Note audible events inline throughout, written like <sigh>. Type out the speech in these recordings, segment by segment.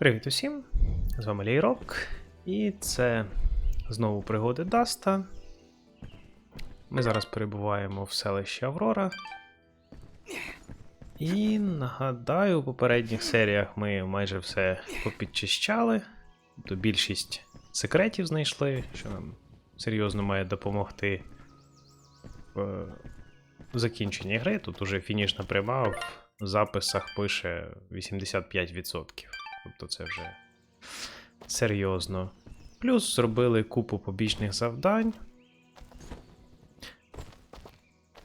Привіт усім! З вами Лейрок, і це знову пригоди Даста. Ми зараз перебуваємо в селищі Аврора. І нагадаю, у попередніх серіях ми майже все попідчищали. Тобто більшість секретів знайшли, що нам серйозно має допомогти в закінченні гри. Тут уже фінішна пряма в записах пише 85%. Тобто це вже серйозно. Плюс зробили купу побічних завдань.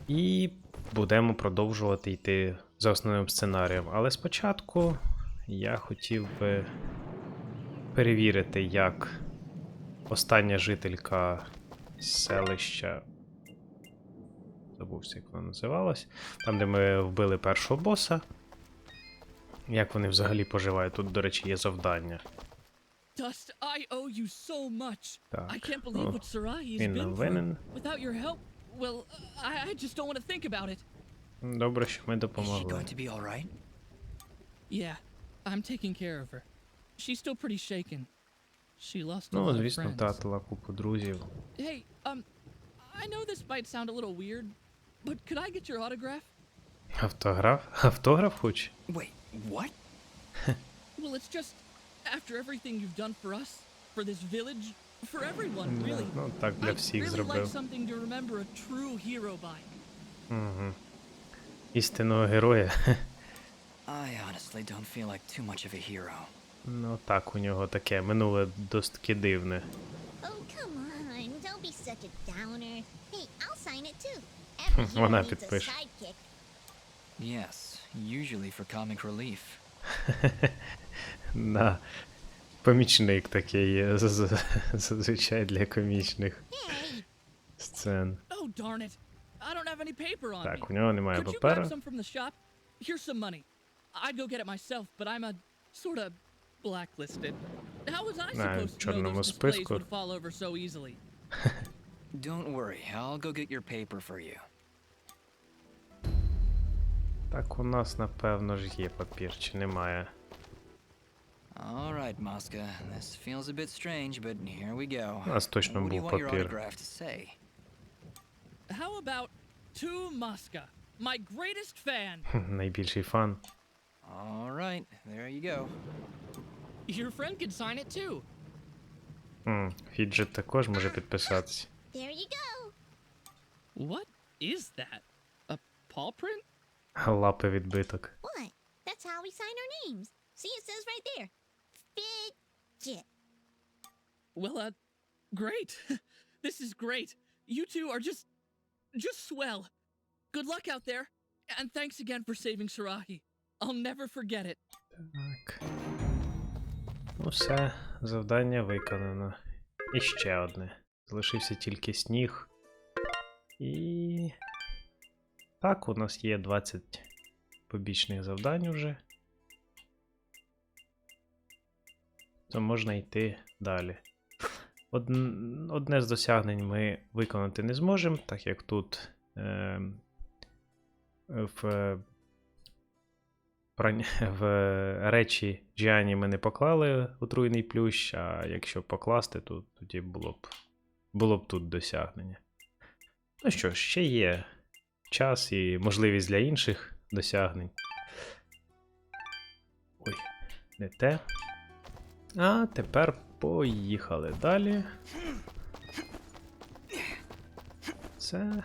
І будемо продовжувати йти за основним сценарієм. Але спочатку я хотів би перевірити, як остання жителька селища. Забувся, як вона називалась. Там, де ми вбили першого боса. Як вони взагалі поживають? Тут, до речі, є завдання. Dust, I owe you so much. Так. I can't believe ну, what Sarai has been through. Without your help, well, I, I just don't want to think about it. Добре, що ми допомогли. Is she going to be all right? Yeah, I'm taking care of her. She's still pretty shaken. She lost a Ну, lot of звісно, friends. втратила купу друзів. Hey, um, I know this might sound a little weird, but could I get your autograph? Автограф? Автограф хоч? Wait, what? Well, it's just after everything you've done for us, for this village, for everyone, really. Ну, так для I'd всіх really like зробив. something to remember a true hero by. Угу. Істинного героя. I honestly don't feel like too much of a hero. Ну так, у нього таке минуле досить дивне. Oh, come on. Don't be such a downer. Hey, I'll sign it too. Every hero Вона needs a підпише. sidekick. Yes, usually for comic relief. <laughs> На помічник такий є <laughs> з- з- зазвичай для комічних Hey, сцен. Oh, darn it. I don't have any paper on me. Так, у нього немає Could you grab паперу. some from the shop? Here's some money. I'd go get it myself, but I'm a sort of blacklisted. How was I На supposed to know чорному those displays списку. would fall over so easily? <laughs> Don't worry, I'll go get your paper for you. Так, у нас, напевно ж, є папір, чи немає. All right, Mosca. This feels a bit strange, but here we go. У нас точно what do you був want your папір. autograph to say? How about to Muska, my greatest fan? Найбільший фан. All right, there you go. Your friend could sign it too. М, Фіджет також може підписатись. there you go. What is that? A paw print? Лапи відбиток. What? That's how we sign our names. See, it says right there. Fidget. Well, uh, great. this is great. You two are just, just swell. Good luck out there, and thanks again for saving Sarahi. I'll never forget it. Так. Ну все, завдання виконано. І ще одне. Залишився тільки сніг. І. Так, у нас є 20 побічних завдань уже. То можна йти далі. Одне з досягнень ми виконати не зможемо, так як тут е, в в речі Джіані ми не поклали отруйний плющ, а якщо покласти, то тоді було б, було б тут досягнення. Ну що ще є час і можливість для інших досягнень. Ой, не те. А тепер поїхали далі. Це.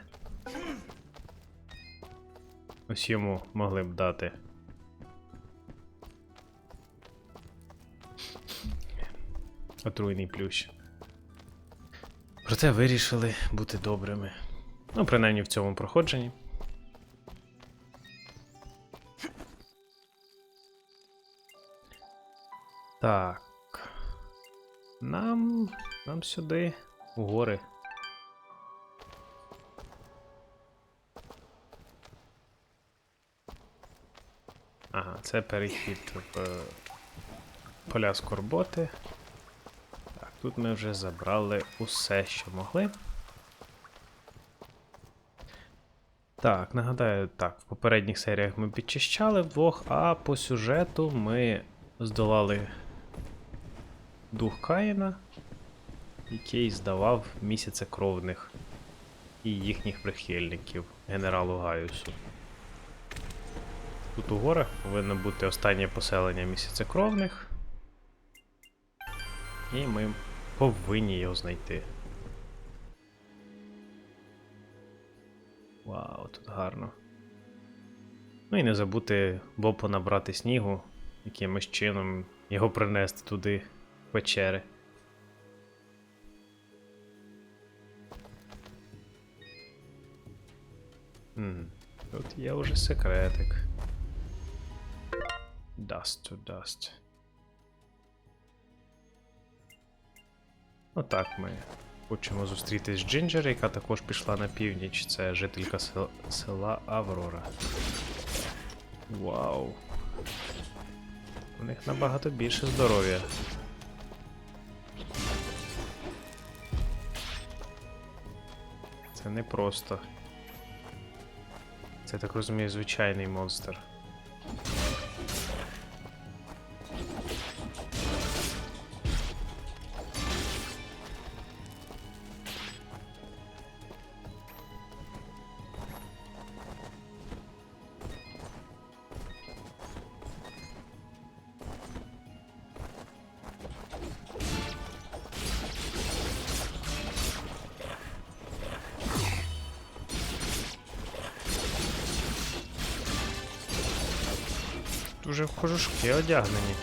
Ось йому могли б дати. Отруйний плющ. Проте вирішили бути добрими. Ну, принаймні в цьому проходженні. Так. Нам. Нам сюди. У гори. Ага, це перехід в е, поля скорботи. Так, тут ми вже забрали усе, що могли. Так, нагадаю, так, в попередніх серіях ми підчищали вдвох, а по сюжету ми здолали дух Каїна, який здавав місяцекровних і їхніх прихильників генералу Гаюсу. Тут у горах повинно бути останнє поселення місяцекровних. І ми повинні його знайти. Вау, тут гарно. Ну і не забути Бопу набрати снігу, якимось чином його принести туди, печери. Тут є вже секретик. Dust to dust. Отак ми хочемо зустрітись з Джинджер, яка також пішла на північ. Це жителька сел- села Аврора. Вау. У них набагато більше здоров'я. Це не просто. Це так розумію, звичайний монстр. Дуже в кожушки одягнені.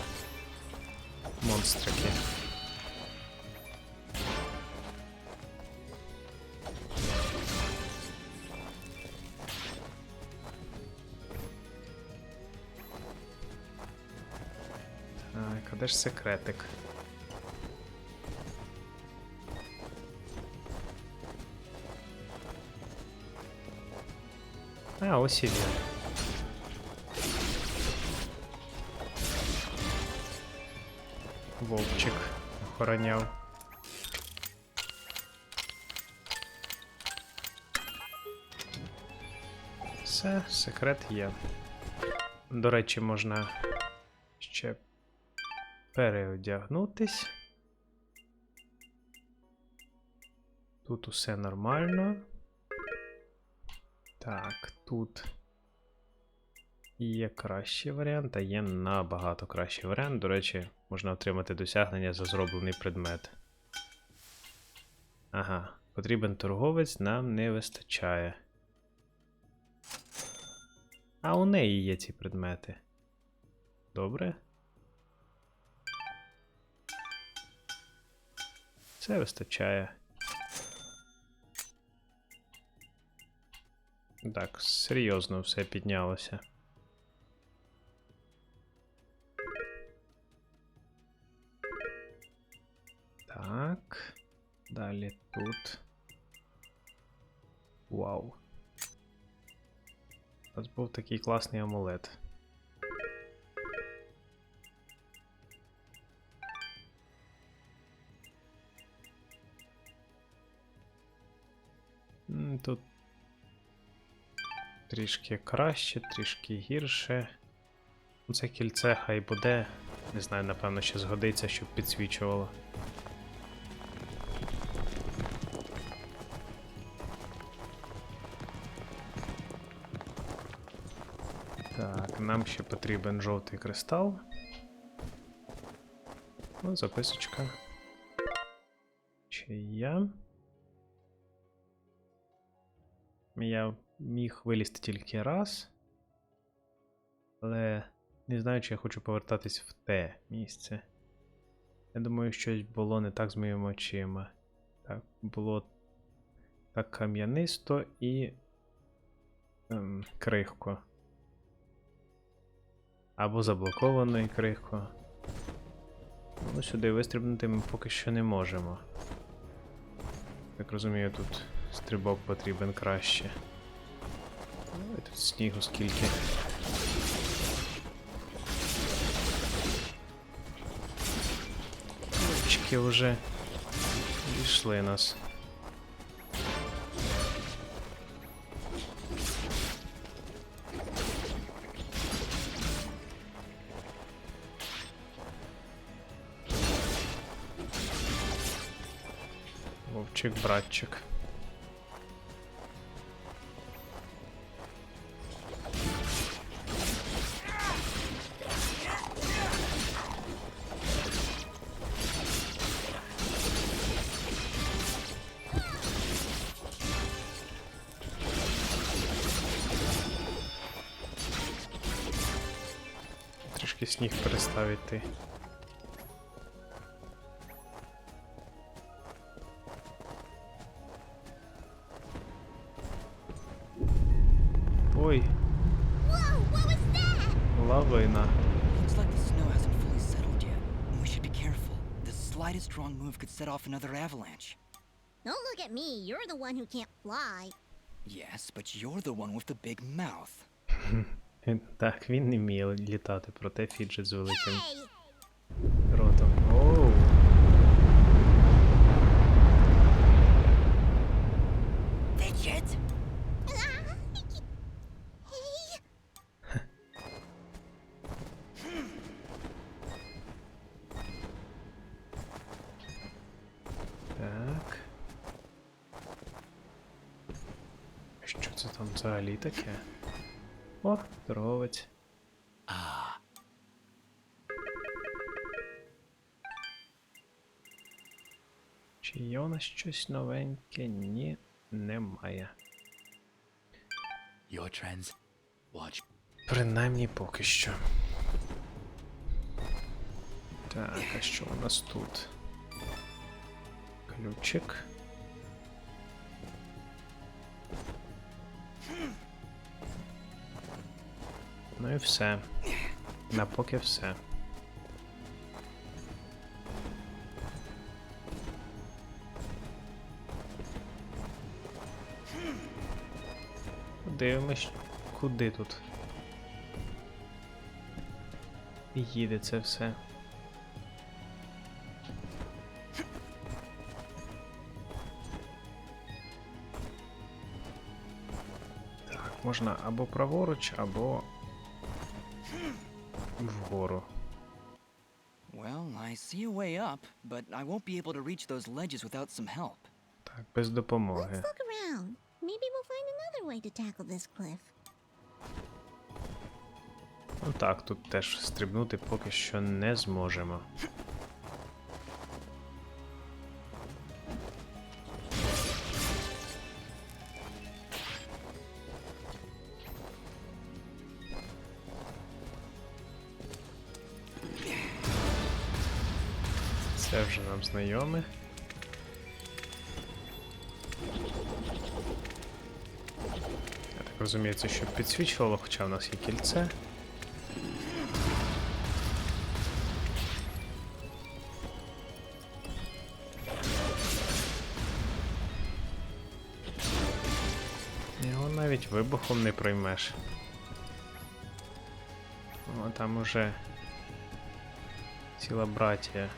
Монстрики. Так, а де ж секретик? А, ось і він. Вовчик охороняв. Все, секрет є. До речі, можна ще переодягнутись. Тут усе нормально. Так, тут Є кращий варіант, а є набагато кращий варіант. До речі, можна отримати досягнення за зроблений предмет. Ага, потрібен торговець, нам не вистачає. А у неї є ці предмети. Добре. Це вистачає. Так, серйозно все піднялося. Так. Далі тут. Вау. Нас був такий класний амулет. Тут трішки краще, трішки гірше. Це кільце хай буде. Не знаю, напевно, ще згодиться, щоб підсвічувало. Так, нам ще потрібен жовтий кристал. О, записочка. Чия. Я міг вилізти тільки раз. Але не знаю, чи я хочу повертатись в те місце. Я думаю, щось було не так з моїми очима. Так, було так кам'янисто і. Ем, крихко. Або заблоковано і крихко. Ну, сюди вистрибнути ми поки що не можемо. Так розумію, тут стрибок потрібен краще. Ой, тут снігу скільки. Очки вже дійшли нас. Хлопчик, братчик. Трішки сніг перестав. лавина. Looks like the snow hasn't fully settled yet. We should be careful. The slightest wrong move could set off another avalanche. Don't look at me. You're the one who can't fly. Yes, but you're the one with the big mouth. <laughs> Він- Так, він не вміє літати, проте фіджет з великим Hey! ротом. Оу. Fidget! Це там взагалі таке? О, торговець. Чи є у нас щось новеньке? Ні, немає. Your trends. Watch. Принаймні поки що. Так, а що у нас тут? Ключик. Ну і все. На поки все. Подивимось, куди тут їде це все. Можна або праворуч, або вгору. Well, I see a way up, but I won't be able to reach those ledges without some help. Так, без допомоги. Let's look around. Maybe we'll find another way to tackle this cliff. Ну так, тут теж стрибнути поки що не зможемо. Це вже нам знайоме. Я так розумію, це щоб підсвічувало, хоча в нас є кільце. Його навіть вибухом не проймеш. О, там уже ціла братія.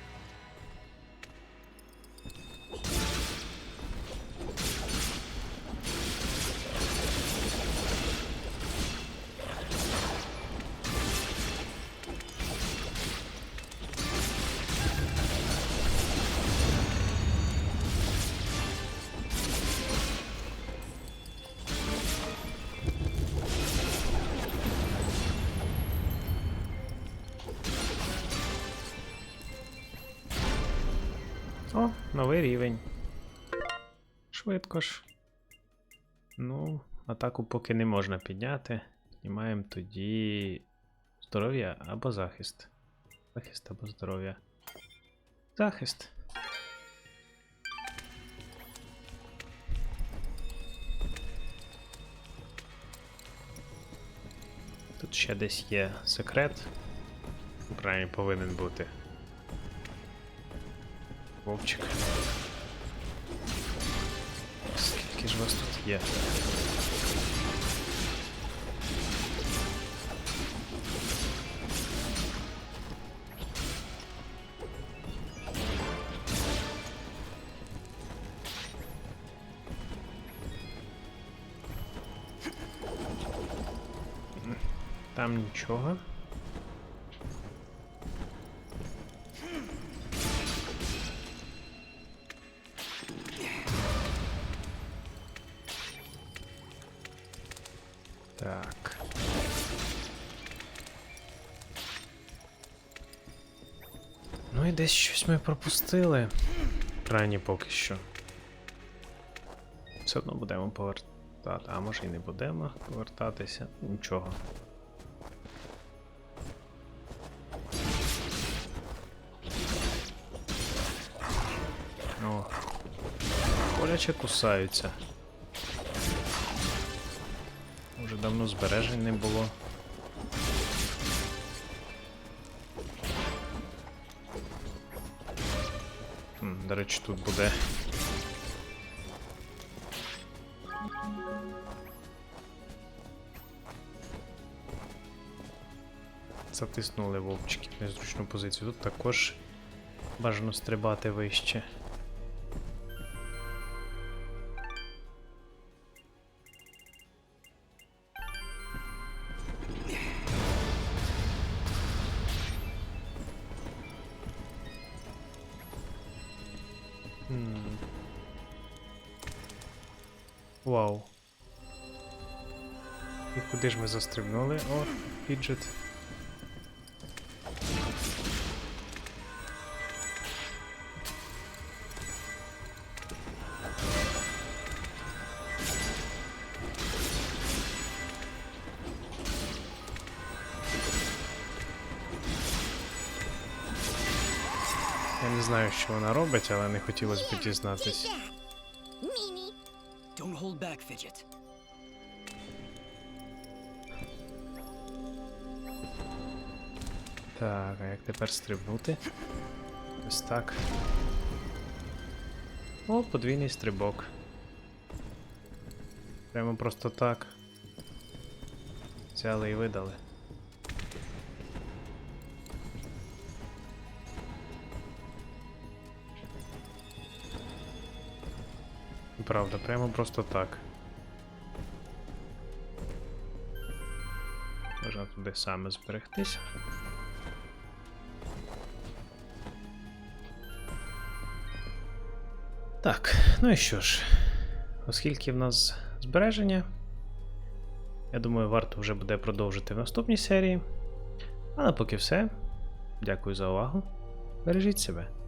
Новий рівень. Швидко ж. Ну, атаку поки не можна підняти. Знімаємо тоді здоров'я або захист. Захист або здоров'я. Захист. Тут ще десь є секрет. Правильно повинен бути. Вовчик. Скільки ж вас тут є? Там нічого. І десь щось ми пропустили. Крайні поки що. Все одно будемо повертати. А може і не будемо повертатися. Нічого. О. Боляче кусаються. Уже давно збережень не було. До речі, тут буде. Затиснули вовчики в незручну позицію. Тут також бажано стрибати вище. Вау. І куди ж ми застрибнули? О, піджет. Я не знаю, що вона робить, але не хотілося б дізнатись. Hold back, Fidget. Так, а як тепер стрибнути? Ось так. О, подвійний стрибок. Прямо просто так. Взяли і видали. Правда, прямо просто так. Можна туди саме зберегтися. Так, ну і що ж, оскільки в нас збереження, я думаю, варто вже буде продовжити в наступній серії. А на поки все. Дякую за увагу. Бережіть себе.